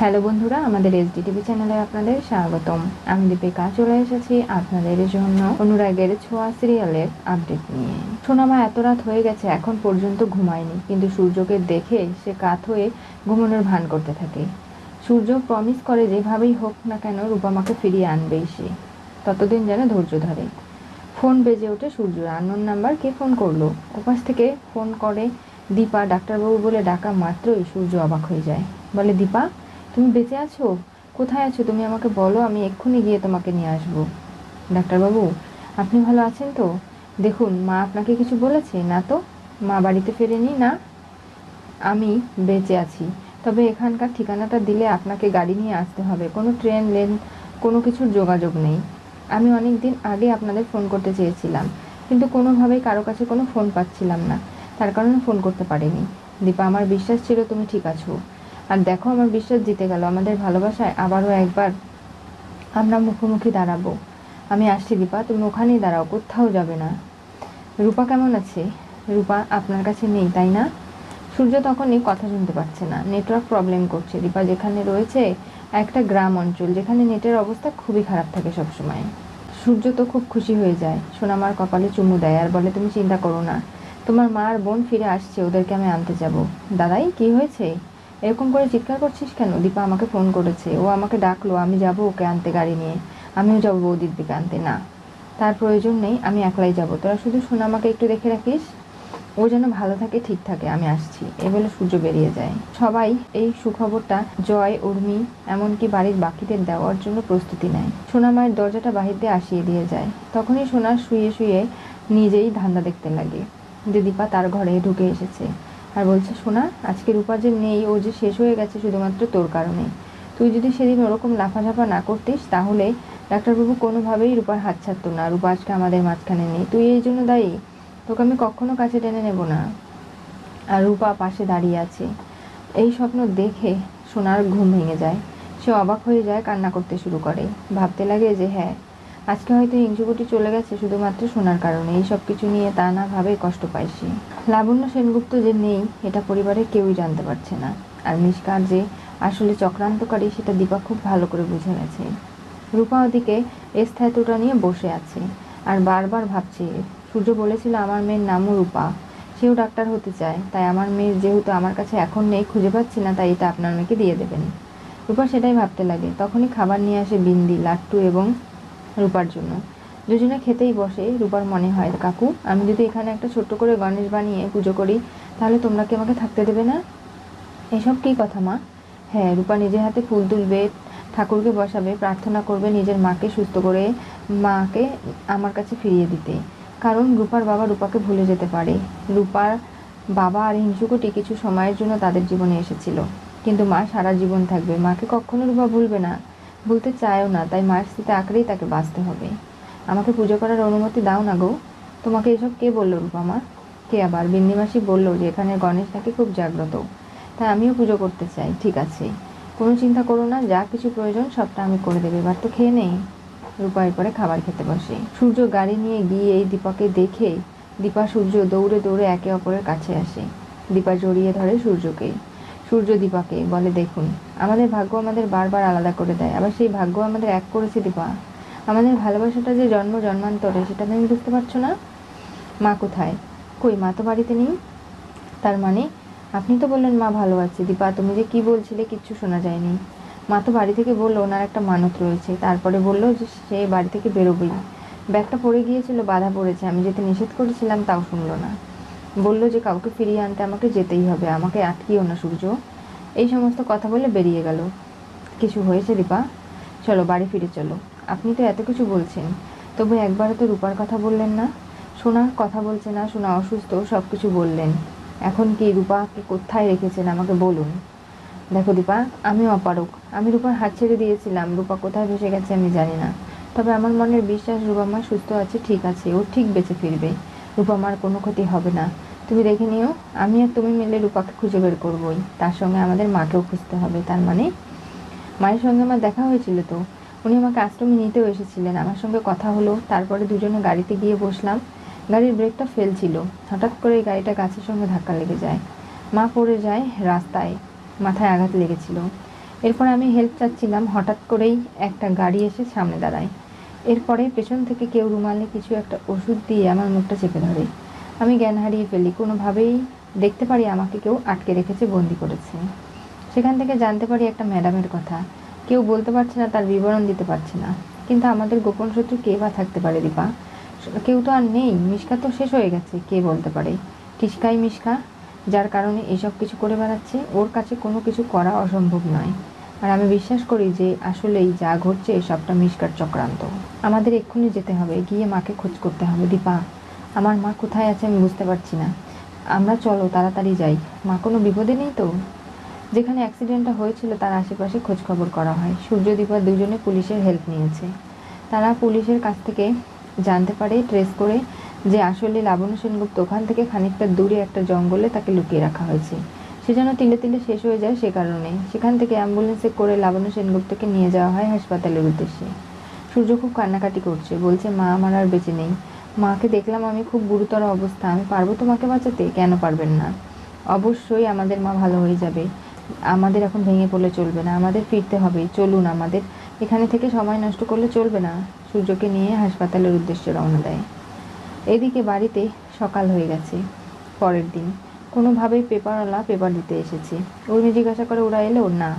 Hello বন্ধুরা, আমাদের SD TV চ্যানেলে আপনাদের স্বাগতম। আমি দীপিকা, চলে এসেছি আপনাদের জন্য অনুরাগের ছোঁয়া সিরিয়ালের আপডেট নিয়ে। সোনামা এত রাত হয়ে গেছে, এখন পর্যন্ত ঘুমায়নি, কিন্তু সূর্যকে দেখে সে কাত হয়ে ঘুমানোর ভান করতে থাকে। সূর্য প্রমিস করে যেভাবেই হোক না কেন রূপামাকে ফিরিয়ে আনবেই সে। ততদিন যেন ধৈর্য ধরে। ফোন বেজে ওঠে সূর্য আননোন নাম্বার কে ফোন করল? ওপাশ থেকে ফোন করে দীপা, ডাক্তারবাবু বলে ডাকা মাত্রই সূর্য অবাক হয়ে যায়। বলে, দীপা তুমি বেঁচে আছো? কোথায় আছো? তুমি আমাকে বলো, আমি এক্ষুনি গিয়ে তোমাকে নিয়ে আসব। ডাক্তারবাবু, আপনি ভালো আছেন তো? দেখুন, মা আপনাকে কিছু বলেছে, না তো? মা বাড়িতে ফেরেনি, না? আমি বেঁচে আছি। তবে এখানকার ঠিকানাটা দিলে আপনাকে গাড়ি নিয়ে আসতে হবে। কোনো ট্রেন, লেন, কোনো কিছুর যোগাযোগ নেই। আমি অনেক দিন আগে আপনাদের ফোন করতে চেয়েছিলাম, কিন্তু কোনোভাবেই কারও কাছে কোনো ফোন পাচ্ছিলাম না। তার কারণে ফোন করতে পারিনি। দীপা, আমার বিশ্বাস ছিল তুমি ঠিক আছো। আর দেখো আমার বিশ্বাস জিতে গেল। আমাদের ভালোবাসায় আবারও একবার আমরা মুখোমুখি দাঁড়াবো। আমি আসছি দীপা, তুমি ওখানেই দাঁড়াও, কোথাও যাবে না। রূপা কেমন আছে? রূপা আপনার কাছে নেই, তাই না? সূর্য তখনই কথা শুনতে পাচ্ছে না। নেটওয়ার্ক প্রবলেম করছে। দীপা যেখানে রয়েছে, একটা গ্রাম অঞ্চল, যেখানে নেটের অবস্থা খুবই খারাপ থাকে সবসময়। সূর্য তো খুব খুশি হয়ে যায়। সোনামার কপালে চুমু দেয় আর বলে, তুমি চিন্তা করো না। তোমার মা আর বোন ফিরে আসছে, ওদেরকে আমি আনতে যাব। দাদাই, কি হয়েছে? এরকম করে চিৎকার করছিস কেন? দীপা আমাকে ফোন করেছে। ও আমাকে ডাকলো, আমি যাব ওকে আনতে গাড়ি নিয়ে। আমিও যাব বৌদির দিকে আনতে, না। তার প্রয়োজন নেই, আমি একলাই যাব। তোরা শুধু সোনামাকে একটু দেখে রাখিস। ও যেন ভালো থাকে, ঠিক থাকে, আমি আসছি। এ বলে সূর্য বেরিয়ে যায়। সবাই এই সুখবরটা জয়, উর্মি, এমনকি বাড়ির বাকিদের দেওয়ার জন্য প্রস্তুতি নেয়। সোনা মায়ের দরজাটা বাহির দিয়ে আসিয়ে দিয়ে যায়। তখনই সোনা শুয়ে শুয়ে নিজেই ধান্দা দেখতে লাগে যে দীপা তার ঘরে ঢুকে এসেছে। আর বলছে সোনা আজকে রূপা যে নেই, ও যে শেষ হয়ে গেছে, শুধুমাত্র তোর কারণে। তুই যদি সেদিন ওরকম লাফাঝাফা না করতিস, তাহলে ডাক্তারবাবু কোনোভাবেই রূপার হাত ছাড়তো না। রূপা আজকে আমাদের মাঝখানে নেই। তুই এই জন্য দায়ী। তোকে আমি কখনো কাছে টেনে নেব না। আর রূপা পাশে দাঁড়িয়ে আছে। এই স্বপ্ন দেখে সোনার ঘুম ভেঙে যায়। সে অবাক হয়ে যায়, কান্না করতে শুরু করে। ভাবতে লাগে যে হ্যাঁ আজকে হয়তো হিংসুকুটি চলে গেছে শুধুমাত্র সোনার কারণে। এই সব কিছু নিয়ে তা না ভাবে কষ্ট পায় সে। লাবণ্য সেনগুপ্ত যে নেই, এটা পরিবারের কেউই জানতে পারছে না। আর মিসকার যে আসলে চক্রান্তকারী, সেটা দীপা খুব ভালো করে বুঝে গেছে। রূপা ওদিকে স্থায়িত্বটা নিয়ে বসে আছে আর বারবার ভাবছে, সূর্য বলেছিল আমার মেয়ের নামও রূপা। সেও ডাক্তার হতে চায়, তাই আমার মেয়ের যেহেতু আমার কাছে এখন নেই, খুঁজে পাচ্ছি না, তাই এটা আপনার মেয়েকে দিয়ে দেবেন। রূপা সেটাই ভাবতে লাগে। তখনই খাবার নিয়ে আসে বিন্দি, লাট্টু এবং রূপার জন্য। দুজনে খেতেই বসে, রূপার মনে হয়, কাকু, আমি যদি এখানে একটা ছোট্ট করে গণেশ বানিয়ে পুজো করি, তাহলে তোমরা কি আমাকে থাকতে দেবে না? এসব কী কথা, মা? হ্যাঁ রূপা নিজের হাতে ফুল তুলবে, ঠাকুরকে বসাবে, প্রার্থনা করবে নিজের মাকে সুস্থ করে, মাকে আমার কাছে ফিরিয়ে দিতে। কারণ রূপার বাবা রূপাকে ভুলে যেতে পারে। রূপার বাবা আর হিংসুকুটি কিছু সময়ের জন্য তাদের জীবনে এসেছিল। কিন্তু মা সারা জীবন থাকবে। মাকে কখনো রূপা ভুলবে না। ভুলতে চায়ও না, তাই মায়ের স্মৃতি আঁকড়েই তাকে বাঁচতে হবে। আমাকে পুজো করার অনুমতি দাও না গো। তোমাকে এসব কে বলল, রূপা মা? কে আবার? বিন্দিমাসি বলল যে, এখানে গণেশ নাকি খুব জাগ্রত। তাই আমিও পুজো করতে চাই, ঠিক আছে। কোনো চিন্তা করো না, যা কিছু প্রয়োজন সবটা আমি করে দেবো। এবার তো খেয়ে নেই। রূপা এরপরে খাবার খেতে বসে। সূর্য গাড়ি নিয়ে গিয়ে এই দীপাকে দেখে দীপা সূর্য দৌড়ে দৌড়ে একে অপরের কাছে আসে। দীপা জড়িয়ে ধরে সূর্যকে। সূর্য দীপাকে বলে, দেখুন, আমাদের ভাগ্য আমাদের বারবার আলাদা করে দেয়। আবার সেই ভাগ্য আমাদের এক করেছে দীপা। আমাদের ভালোবাসাটা যে জন্ম জন্মান্তরে, সেটা তুমি বুঝতে পারছ না? মা কোথায়? কই মা তো বাড়িতে নেই। তার মানে আপনি তো বললেন মা ভালো আছে। দীপা, তুমি যে কি বলছিলে কিচ্ছু শোনা যায়নি। মা তো বাড়ি থেকে বলল ওনার একটা মানত রয়েছে। তারপরে বলল যে সে বাড়ি থেকে বেরোবেই। ব্যাগটা পড়ে গিয়েছিল, বাধা পড়েছে। আমি যেতে নিষেধ করেছিলাম, তাও শুনলো না। বলল যে কাউকে ফিরিয়ে আনতে আমাকে যেতেই হবে, আমাকে আটকিও না সূর্য। এই সমস্ত কথা বলে বেরিয়ে গেল। কিছু হয়েছে দীপা? চলো, বাড়ি ফিরে চলো। আপনি তো এত কিছু বলছেন, তবু একবারও তো রূপার কথা বললেন না। সোনা কথা বলছে না, সোনা অসুস্থ সব কিছু বললেন। এখন কি রূপাকে কোথায় রেখেছেন, আমাকে বলুন। দেখো দীপা আমি অপারক আমি রূপার হাত ছেড়ে দিয়েছিলাম, রূপা কোথায় ভেসে গেছে আমি জানি না। তবে আমার মনের বিশ্বাস রূপামার সুস্থ আছে, ঠিক আছে, ও ঠিক বেঁচে ফিরবে। রূপামার কোনো ক্ষতি হবে না। তুমি দেখে নিও আমি আর তুমি মিলে রূপাকে খুঁজে বের করবোই। তার সঙ্গে আমাদের মাকেও খুঁজতে হবে, তার মানে? মায়ের সঙ্গে আমার দেখা হয়েছিল তো। উনি আমাকে আশ্রমে নিতেও এসেছিলেন। আমার সঙ্গে কথা হলো, তারপরে দুজনে গাড়িতে গিয়ে বসলাম। গাড়ির ব্রেকটা ফেল ছিল। হঠাৎ করে গাড়িটা গাছের সঙ্গে ধাক্কা লেগে যায়। মা পড়ে যায় রাস্তায়, মাথায় আঘাত লেগেছিল। এরপর আমি হেল্প চাচ্ছিলাম, হঠাৎ করেই একটা গাড়ি এসে সামনে দাঁড়ায়। এরপরে পেছন থেকে কেউ রুমালে কিছু একটা ওষুধ দিয়ে আমার মুখটা চেপে ধরে। আমি জ্ঞান হারিয়ে ফেলি, কোনোভাবেই দেখতে পারি আমাকে কেউ আটকে রেখেছে, বন্দি করেছে। সেখান থেকে জানতে পারি একটা ম্যাডামের কথা। কেউ বলতে পারছে না, তার বিবরণ দিতে পারছে না। কিন্তু আমাদের গোপন শত্রু কে বা থাকতে পারে, দীপা? কেউ তো আর নেই, মিশকা তো শেষ হয়ে গেছে, কে বলতে পারে? টিসকাই মিশকা, যার কারণে এসব কিছু করে বেড়াচ্ছে, ওর কাছে কোনো কিছু করা অসম্ভব নয়। আর আমি বিশ্বাস করি যে আসলেই যা ঘটছে, সবটা মিশকার চক্রান্ত। আমাদের এক্ষুনি যেতে হবে, গিয়ে মাকে খোঁজ করতে হবে। দীপা, আমার মা কোথায় আছে আমি বুঝতে পারছি না। আমরা চলো, তাড়াতাড়ি যাই। মা, কোনো বিপদে নেই তো? যেখানে অ্যাক্সিডেন্টটা হয়েছিল, তার আশেপাশে খোঁজ খবর করা হয়। সূর্যদীপা দুজনে পুলিশের হেল্প নিয়েছে। তারা পুলিশের কাছ থেকে জানতে পারে ট্রেস করে যে আসলে লাবণ্য সেনগুপ্ত ওখান থেকে খানিকটা দূরে একটা জঙ্গলে তাকে লুকিয়ে রাখা হয়েছে। সে যেন তিলে তিলে শেষ হয়ে যায় সে কারণে। সেখান থেকে অ্যাম্বুলেন্সে করে লাবণ্য সেনগুপ্তকে নিয়ে যাওয়া হয় হাসপাতালের উদ্দেশ্যে। সূর্য খুব কান্নাকাটি করছে। বলছে, মা, আমার আর বেঁচে নেই। মাকে দেখলাম আমি খুব গুরুতর অবস্থা। আমি পারব তোমাকে বাঁচাতে? কেন পারবেন না। অবশ্যই আমাদের মা ভালো হয়ে যাবে। আমাদের এখন ভেঙে পড়লে চলবে না। আমাদের ফিরতে হবে। চলুন আমাদের। এখানে থেকে সময় নষ্ট করলে চলবে না। সূর্যকে নিয়ে হাসপাতালের উদ্দেশ্যে রওনা দেয়। এদিকে বাড়িতে সকাল হয়ে গেছে। পরের দিন কোনোভাবেই পেপারওয়ালা পেপার দিতে এসেছে। উর্মি জিজ্ঞাসা করে, ওরা এলো না?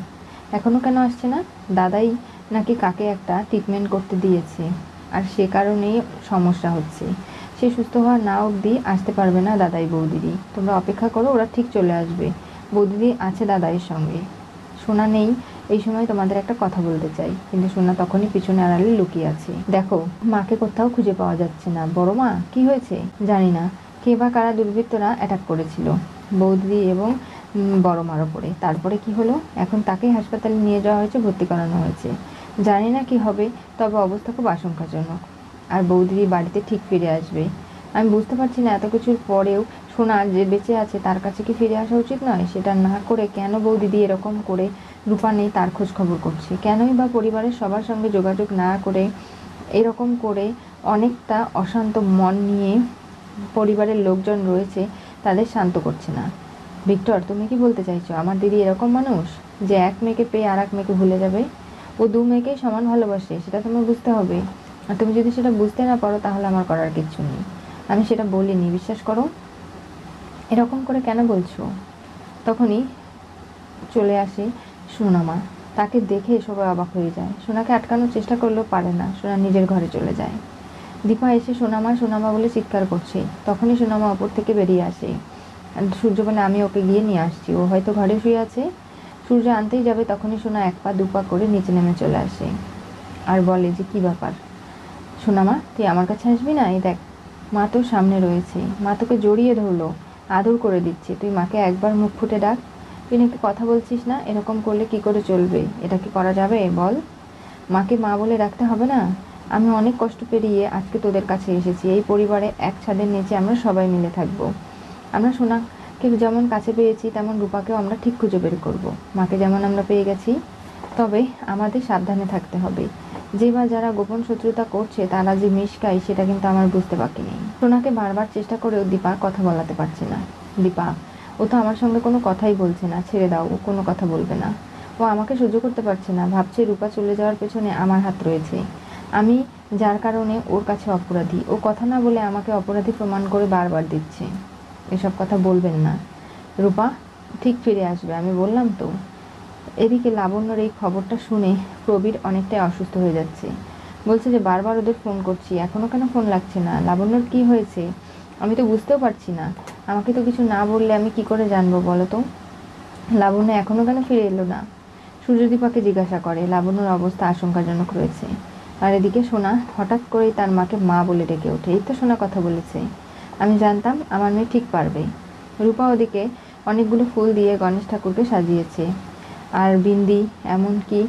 এখনও কেন আসছে না? দাদাই নাকি কাকে একটা ট্রিটমেন্ট করতে দিয়েছে। আর সে কারণেই সমস্যা হচ্ছে। সে সুস্থ হওয়া না অবধি আসতে পারবে না দাদাই বৌদিদি। তোমরা অপেক্ষা করো, ওরা ঠিক চলে আসবে। বৌদিদি আছে দাদাইয়ের সঙ্গে। সোনা নেই, এই সময় তোমাদের একটা কথা বলতে চাই। কিন্তু সোনা তখনই পিছনে আড়ালে লুকিয়ে আছে। দেখো, মাকে কোথাও খুঁজে পাওয়া যাচ্ছে না। বড় মা, কি হয়েছে? জানি না। কে বা কারা দুর্বৃত্তরা অ্যাটাক করেছিল, বৌদি এবং বড় মার ওপরে তারপরে কি হলো? এখন তাকেই হাসপাতালে নিয়ে যাওয়া হয়েছে, ভর্তি করানো হয়েছে। জানি না কি হবে, তবে অবস্থা খুব আশঙ্কাজনক। আর বৌদিদি বাড়িতে ঠিক ফিরে আসবে। আমি বুঝতে পারছি না, এত কিছুর পরেও সোনা যে বেঁচে আছে, তার কাছে কি ফিরে আসা উচিত নয়? সেটা না করে কেন বৌদিদি এরকম করে রূপা নেই তার খোঁজ খবর করছে? কেনই বা পরিবারের সবার সঙ্গে যোগাযোগ না করে এরকম করে অনেকটা অশান্ত মন নিয়ে পরিবারের লোকজন রয়েছে, তাদের শান্ত করছে না। ভিক্টর, তুমি কি বলতে চাইছো? আমার দিদি এরকম মানুষ যে এক মেয়েকে পেয়ে আর এক মেয়েকে ভুলে যাবে? ও দু মেয়েকেই সমান ভালোবাসে, সেটা তোমার বুঝতে হবে। আর তুমি যদি সেটা বুঝতে না পারো, তাহলে আমার করার কিচ্ছু নেই। আমি সেটা বলিনি, বিশ্বাস করো। এরকম করে কেন বলছো? তখনই চলে আসে সোনামা। তাকে দেখে সবাই অবাক হয়ে যায়। সোনাকে আটকানোর চেষ্টা করলেও পারে না। সোনা নিজের ঘরে চলে যায়। দীপা এসে সোনামা সোনামা বলে চিৎকার করছে। তখনই সোনামা ওপর থেকে বেরিয়ে আসে। সূর্য বলে, আমি ওকে গিয়ে নিয়ে আসছি। ও হয়তো ঘরে শুয়ে আছে। সূর্য আনতেই যাবে, তখনই সোনা এক পা, দু পা করে নিচে নেমে চলে আসে। আর বলে যে, কি ব্যাপার? সোনামা, তুই আমার কাছে আসবি না? এই দেখ, মা তোর সামনে রয়েছে। মা তোকে জড়িয়ে ধরলো, আদর করে দিচ্ছে। তুই মাকে একবার মুখ ফুটে ডাক। তুই নাকি কথা বলছিস না? এরকম করলে কি করে চলবে? এটা কি করা যাবে? বল। মাকে মা বলে রাখতে হবে না? আমি অনেক কষ্ট পেরিয়ে আজকে তোদের কাছে এসেছি। এই পরিবারে এক ছাদের নিচে আমরা সবাই মিলে থাকব। আমরা সোনাকে যেমন কাছে পেয়েছি, তেমন রূপাকেও আমরা ঠিক খুঁজে বের করব। মাকে যেমন আমরা পেয়ে গেছি, তবে আমাদের সাবধানে থাকতে হবে। যে বা যারা গোপন শত্রুতা করছে, তারা যে মিশকাই সেটা কিন্তু আমার বুঝতে বাকি নেই। সোনাকে বারবার চেষ্টা করেও দীপা কথা বলাতে পারছে না। দীপা, ও তো আমার সঙ্গে কোনো কথাই বলছে না। ছেড়ে দাও, ও কোনো কথা বলবে না। ও আমাকে সহ্য করতে পারছে না। ভাবছে রূপা চলে যাওয়ার পেছনে আমার হাত রয়েছে। আমি যার কারণে ওর কাছে অপরাধী। ও কথা না বলে আমাকে অপরাধী প্রমাণ করে বারবার দিচ্ছে। এসব কথা বলবেন না। রূপা, ঠিক ফিরে আসবে, আমি বললাম তো। এদিকে লাবণ্যর এই খবরটা শুনে প্রবীর অনেকটাই অসুস্থ হয়ে যাচ্ছে। বলছে যে, বারবার ওদের ফোন করছি এখনও কেন ফোন লাগছে না? লাবণ্যর কি হয়েছে? আমি তো বুঝতেও পারছি না। আমাকে তো কিছু না বললে আমি কি করে জানব বলো তো? লাবণ্য এখনও কেন ফিরে এলো না? সূর্যদীপাকে জিজ্ঞাসা করে। লাবণ্যর অবস্থা আশঙ্কাজনক রয়েছে। আর এদিকে সোনা হঠাৎ করেই তার মাকে মা বলে ডেকে ওঠে। এই তো সোনা কথা বলেছে। আমি জানতাম আমার মেয়ে ঠিক পারবে। রূপা ওদিকে অনেকগুলো ফুল দিয়ে গণেশ ঠাকুরকে সাজিয়েছে। আর বিন্দি, এমনকি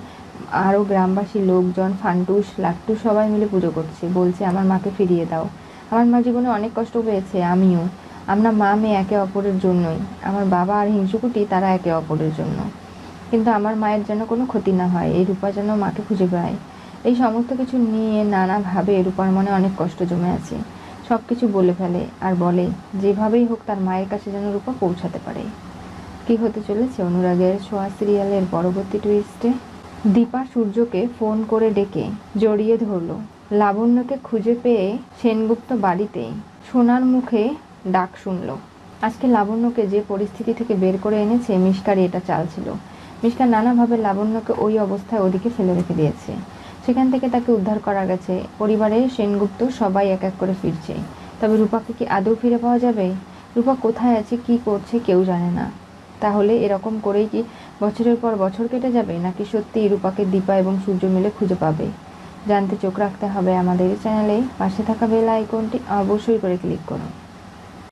আরও গ্রামবাসী লোকজন, ফান্টুস, লাট্টু সবাই মিলে পুজো করছে। বলছে, আমার মাকে ফিরিয়ে দাও। আমার মা জীবনে অনেক কষ্ট পেয়েছে, আমিও। আমরা মা, মেয়ে একে অপরের জন্যই। আমার বাবা আর হিংসুকুটি তারা একে অপরের জন্য। কিন্তু আমার মায়ের যেন কোনো ক্ষতি না হয়। এই রূপা যেন মাকে খুঁজে পায়। এই সমস্ত কিছু নিয়ে নানাভাবে রূপার মনে অনেক কষ্ট জমে আছে। সব কিছু বলে ফেলে আর বলে, যেভাবেই হোক তার মায়ের কাছে যেন রূপা পৌঁছাতে পারে। কি হতে চলেছে অনুরাগের ছোঁয়া সিরিয়ালের পরবর্তী টুইস্টে দীপা সূর্যকে ফোন করে ডেকে জড়িয়ে ধরল। লাবণ্যকে খুঁজে পেয়ে সেনগুপ্ত বাড়িতে সোনার মুখে ডাক শুনল। আজকে লাবণ্যকে যে পরিস্থিতি থেকে বের করে এনেছে, মিষ্কারি এটা চাল ছিল। নানাভাবে লাবণ্যকে ওই অবস্থায় ওদিকে ফেলে রেখে দিয়েছে। সেখান থেকে তাকে উদ্ধার করা গেছে। পরিবারের সেনগুপ্ত সবাই এক এক করে ফিরছে। তবে রূপাকে কি আদৌ ফিরে পাওয়া যাবে? রূপা কোথায় আছে, কি করছে কেউ জানে না। তাহলে এরকম করেই কি বছরের পর বছর কেটে যাবে, নাকি সত্যি রূপাকে দীপা এবং সূর্য মিলে খুঁজে পাবে? জানতে চোখ রাখতে হবে আমাদের চ্যানেলে। পাশে থাকা বেল আইকনটি অবশ্যই করে ক্লিক করুন।